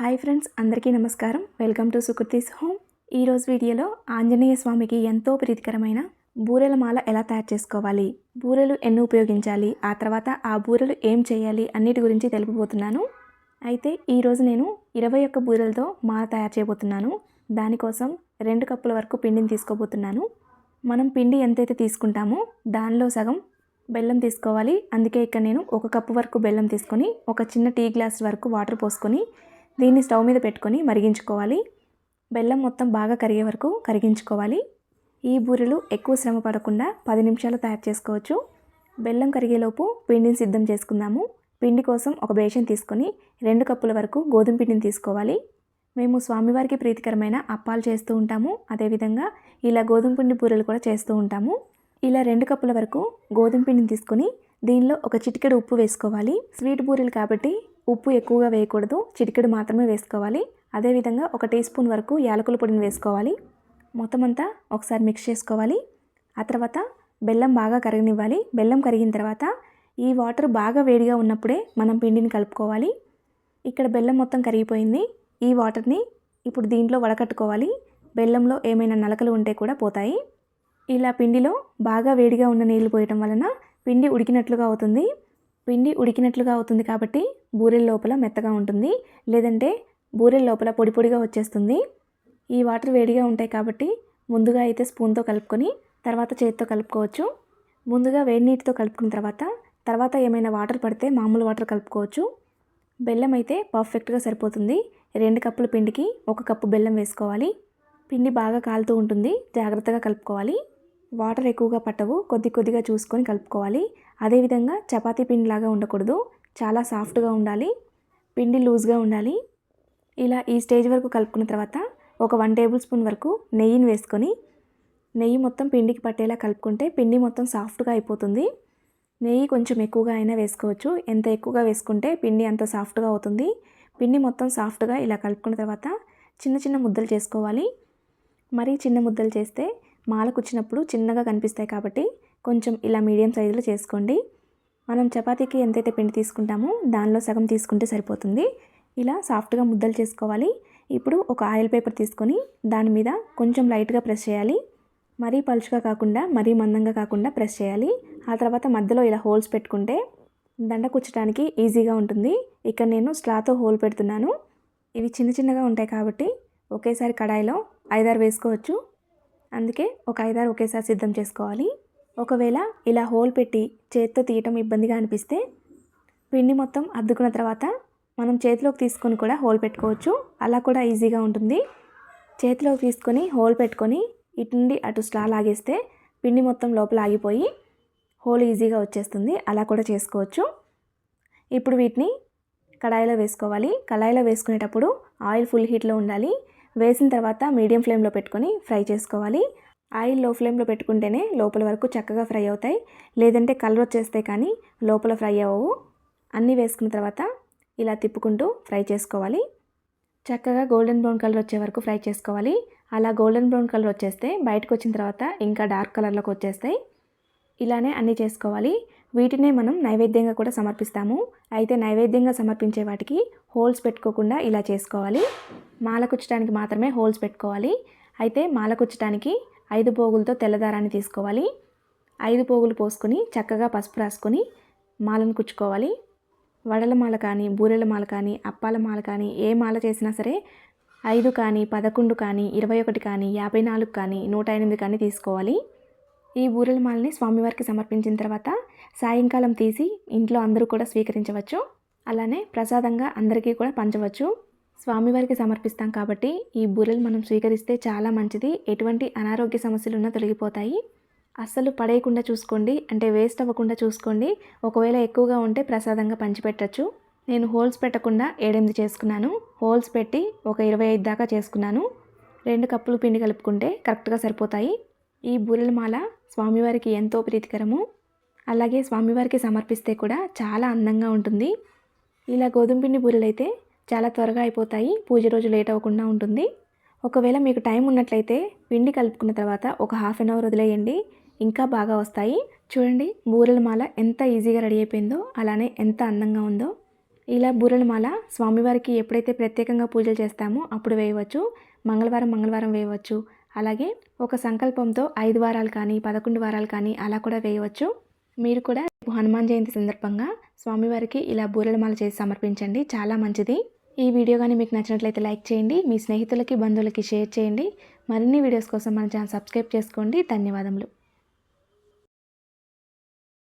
Hi friends అందరికీ నమస్కారం. Welcome to Sukruti's home. ఈరోజు వీడియోలో ఆంజనేయ స్వామికి ఎంతో ప్రీతికరమైన బూరెల మాల ఎలా తయారు చేసుకోవాలి బూరెలు ఎన్ని ఉపయోగించాలి ఆ తర్వాత ఆ బూరెలు ఏం చేయాలి అన్నిటి గురించి తెలుపబోతున్నాను. అయితే ఈరోజు నేను ఇరవై ఒక్క బూరెలతో మాల తయారు చేయబోతున్నాను. దానికోసం రెండు కప్పుల వరకు పిండిని తీసుకోబోతున్నాను. మనం పిండి ఎంతైతే తీసుకుంటామో దానిలో సగం బెల్లం తీసుకోవాలి. అందుకే ఇక్కడ నేను ఒక కప్పు వరకు బెల్లం తీసుకొని ఒక చిన్న టీ గ్లాస్ వరకు వాటర్ పోసుకొని దీన్ని స్టవ్ మీద పెట్టుకొని మరిగించుకోవాలి. బెల్లం మొత్తం బాగా కరిగే వరకు కరిగించుకోవాలి. ఈ బూరెలు ఎక్కువ శ్రమ పడకుండా పది నిమిషాలు తయారు చేసుకోవచ్చు. బెల్లం కరిగేలోపు పిండిని సిద్ధం చేసుకుందాము. పిండి కోసం ఒక బేషన్ తీసుకొని రెండు కప్పుల వరకు గోధుమ పిండిని తీసుకోవాలి. మేము స్వామివారికి ప్రీతికరమైన అప్పాలు చేస్తూ ఉంటాము. అదేవిధంగా ఇలా గోధుమ పిండి బూరెలు కూడా చేస్తూ ఉంటాము. ఇలా రెండు కప్పుల వరకు గోధుమ పిండిని తీసుకొని దీనిలో ఒక చిటికెడు ఉప్పు వేసుకోవాలి. స్వీట్ బూరెలు కాబట్టి ఉప్పు ఎక్కువగా వేయకూడదు. చిటికెడు మాత్రమే వేసుకోవాలి. అదేవిధంగా ఒక టీ స్పూన్ వరకు యాలకుల పొడిని వేసుకోవాలి. మొత్తం అంతా ఒకసారి మిక్స్ చేసుకోవాలి. ఆ తర్వాత బెల్లం బాగా కరగనివ్వాలి. బెల్లం కరిగిన తర్వాత ఈ వాటర్ బాగా వేడిగా ఉన్నప్పుడే మనం పిండిని కలుపుకోవాలి. ఇక్కడ బెల్లం మొత్తం కరిగిపోయింది. ఈ వాటర్ని ఇప్పుడు దీంట్లో వడకట్టుకోవాలి. బెల్లంలో ఏమైనా నలకలు ఉంటే కూడా పోతాయి. ఇలా పిండిలో బాగా వేడిగా ఉన్న నీళ్ళు పోయటం వలన పిండి ఉడికినట్లుగా అవుతుంది. పిండి ఉడికినట్లుగా అవుతుంది కాబట్టి బూరెల లోపల మెత్తగా ఉంటుంది. లేదంటే బూరెల లోపల పొడి పొడిగా వచ్చేస్తుంది. ఈ వాటర్ వేడిగా ఉంటాయి కాబట్టి ముందుగా అయితే స్పూన్తో కలుపుకొని తర్వాత చేతితో కలుపుకోవచ్చు. ముందుగా వేడి నీటితో కలుపుకున్న తర్వాత తర్వాత ఏమైనా వాటర్ పడితే మామూలు వాటర్ కలుపుకోవచ్చు. బెల్లం అయితే పర్ఫెక్ట్గా సరిపోతుంది. రెండు కప్పుల పిండికి ఒక కప్పు బెల్లం వేసుకోవాలి. పిండి బాగా కాలుతూ ఉంటుంది. జాగ్రత్తగా కలుపుకోవాలి. వాటర్ ఎక్కువగా పట్టవు. కొద్ది కొద్దిగా చూసుకొని కలుపుకోవాలి. అదేవిధంగా చపాతీ పిండిలాగా ఉండకూడదు. చాలా సాఫ్ట్గా ఉండాలి. పిండి లూజ్గా ఉండాలి. ఇలా ఈ స్టేజ్ వరకు కలుపుకున్న తర్వాత ఒక వన్ టేబుల్ స్పూన్ వరకు నెయ్యిని వేసుకొని నెయ్యి మొత్తం పిండికి పట్టేలా కలుపుకుంటే పిండి మొత్తం సాఫ్ట్గా అయిపోతుంది. నెయ్యి కొంచెం ఎక్కువగా అయినా వేసుకోవచ్చు. ఎంత ఎక్కువగా వేసుకుంటే పిండి అంత సాఫ్ట్గా అవుతుంది. పిండి మొత్తం సాఫ్ట్గా ఇలా కలుపుకున్న తర్వాత చిన్న చిన్న ముద్దలు చేసుకోవాలి. మరీ చిన్న ముద్దలు చేస్తే మాలకు వచ్చినప్పుడు చిన్నగా కనిపిస్తాయి కాబట్టి కొంచెం ఇలా మీడియం సైజులో చేసుకోండి. మనం చపాతీకి ఎంతైతే పిండి తీసుకుంటామో దానిలో సగం తీసుకుంటే సరిపోతుంది. ఇలా సాఫ్ట్గా ముద్దలు చేసుకోవాలి. ఇప్పుడు ఒక ఆయిల్ పేపర్ తీసుకొని దాని మీద కొంచెం లైట్గా ప్రెస్ చేయాలి. మరీ పలుచుగా కాకుండా మరీ మందంగా కాకుండా ప్రెస్ చేయాలి. ఆ తర్వాత మధ్యలో ఇలా హోల్స్ పెట్టుకుంటే దండ కుచ్చడానికి ఈజీగా ఉంటుంది. ఇక్కడ నేను స్లాతో హోల్ పెడుతున్నాను. ఇవి చిన్న చిన్నగా ఉంటాయి కాబట్టి ఒకేసారి కడాయిలో ఐదారు వేసుకోవచ్చు. అందుకే ఒక ఐదారు ఒకేసారి సిద్ధం చేసుకోవాలి. ఒకవేళ ఇలా హోల్ పెట్టి చేత్తో తీయటం ఇబ్బందిగా అనిపిస్తే పిండి మొత్తం అద్దుకున్న తర్వాత మనం చేతిలోకి తీసుకొని కూడా హోల్ పెట్టుకోవచ్చు. అలా కూడా ఈజీగా ఉంటుంది. చేతిలోకి తీసుకొని హోల్ పెట్టుకొని ఇటు నుండి అటు స్లా లాగేస్తే పిండి మొత్తం లోపల ఆగిపోయి హోల్ ఈజీగా వచ్చేస్తుంది. అలా కూడా చేసుకోవచ్చు. ఇప్పుడు వీటిని కడాయిలో వేసుకోవాలి. కడాయిలో వేసుకునేటప్పుడు ఆయిల్ ఫుల్ హీట్లో ఉండాలి. వేసిన తర్వాత మీడియం ఫ్లేమ్లో పెట్టుకొని ఫ్రై చేసుకోవాలి. ఆయిల్లో ఫ్లేమ్లో పెట్టుకుంటేనే లోపల వరకు చక్కగా ఫ్రై అవుతాయి. లేదంటే కలర్ వచ్చేస్తే కానీ లోపల ఫ్రై అవ్వవు. అన్నీ వేసుకున్న తర్వాత ఇలా తిప్పుకుంటూ ఫ్రై చేసుకోవాలి. చక్కగా గోల్డెన్ బ్రౌన్ కలర్ వచ్చే వరకు ఫ్రై చేసుకోవాలి. అలా గోల్డెన్ బ్రౌన్ కలర్ వచ్చేస్తే బయటకు వచ్చిన తర్వాత ఇంకా డార్క్ కలర్లోకి వచ్చేస్తాయి. ఇలానే అన్నీ చేసుకోవాలి. వీటినే మనం నైవేద్యంగా కూడా సమర్పిస్తాము. అయితే నైవేద్యంగా సమర్పించే వాటికి హోల్స్ పెట్టుకోకుండా ఇలా చేసుకోవాలి. మాలకుచ్చడానికి మాత్రమే హోల్స్ పెట్టుకోవాలి. అయితే మాలకుచ్చడానికి ఐదు పోగులతో తెల్లదారాన్ని తీసుకోవాలి. ఐదు పోగులు పోసుకొని చక్కగా పసుపు రాసుకొని మాలను కుచ్చుకోవాలి. వడల మాల కానీ బూరెల మాల కానీ అప్పాల మాల కానీ ఏ మాల చేసినా సరే ఐదు కానీ పదకొండు కానీ ఇరవై ఒకటి కానీ యాభై నాలుగు కానీ నూట ఎనిమిది కానీ తీసుకోవాలి. ఈ బూరెల మాలని స్వామివారికి సమర్పించిన తర్వాత సాయంకాలం తీసి ఇంట్లో అందరూ కూడా స్వీకరించవచ్చు. అలానే ప్రసాదంగా అందరికీ కూడా పంచవచ్చు. స్వామివారికి సమర్పిస్తాం కాబట్టి ఈ బూరెలు మనం స్వీకరిస్తే చాలా మంచిది. ఎటువంటి అనారోగ్య సమస్యలు ఉన్నా తొలగిపోతాయి. అస్సలు పడేయకుండా చూసుకోండి. అంటే వేస్ట్ అవ్వకుండా చూసుకోండి. ఒకవేళ ఎక్కువగా ఉంటే ప్రసాదంగా పంచిపెట్టచ్చు. నేను హోల్స్ పెట్టకుండా ఏడెనిమిది చేసుకున్నాను. హోల్స్ పెట్టి ఒక ఇరవై ఐదు దాకా చేసుకున్నాను. రెండు కప్పులు పిండి కలుపుకుంటే కరెక్ట్గా సరిపోతాయి. ఈ బూరెలమాల స్వామివారికి ఎంతో ప్రీతికరము. అలాగే స్వామివారికి సమర్పిస్తే కూడా చాలా అందంగా ఉంటుంది. ఇలా గోధుమ పిండి బూరెలు అయితే చాలా త్వరగా అయిపోతాయి. పూజ రోజు లేట్ అవ్వకుండా ఉంటుంది. ఒకవేళ మీకు టైం ఉన్నట్లయితే పిండి కలుపుకున్న తర్వాత ఒక హాఫ్ అన్ అవర్ వదిలేయండి. ఇంకా బాగా వస్తాయి. చూడండి బూరెల మాల ఎంత ఈజీగా రెడీ అయిపోయిందో అలానే ఎంత అందంగా ఉందో. ఇలా బూరెల మాల స్వామివారికి ఎప్పుడైతే ప్రత్యేకంగా పూజలు చేస్తామో అప్పుడు వేయవచ్చు. మంగళవారం మంగళవారం వేయవచ్చు. అలాగే ఒక సంకల్పంతో ఐదు వారాలు కానీ పదకొండు వారాలు కానీ అలా కూడా వేయవచ్చు. మీరు కూడా రేపు హనుమాన్ జయంతి సందర్భంగా స్వామివారికి ఇలా బూరెలమాల చేసి సమర్పించండి. చాలా మంచిది. ఈ వీడియో కానీ మీకు నచ్చినట్లయితే లైక్ చేయండి. మీ స్నేహితులకి బంధువులకి షేర్ చేయండి. మరిన్ని వీడియోస్ కోసం మన ఛానల్ సబ్స్క్రైబ్ చేసుకోండి. ధన్యవాదములు.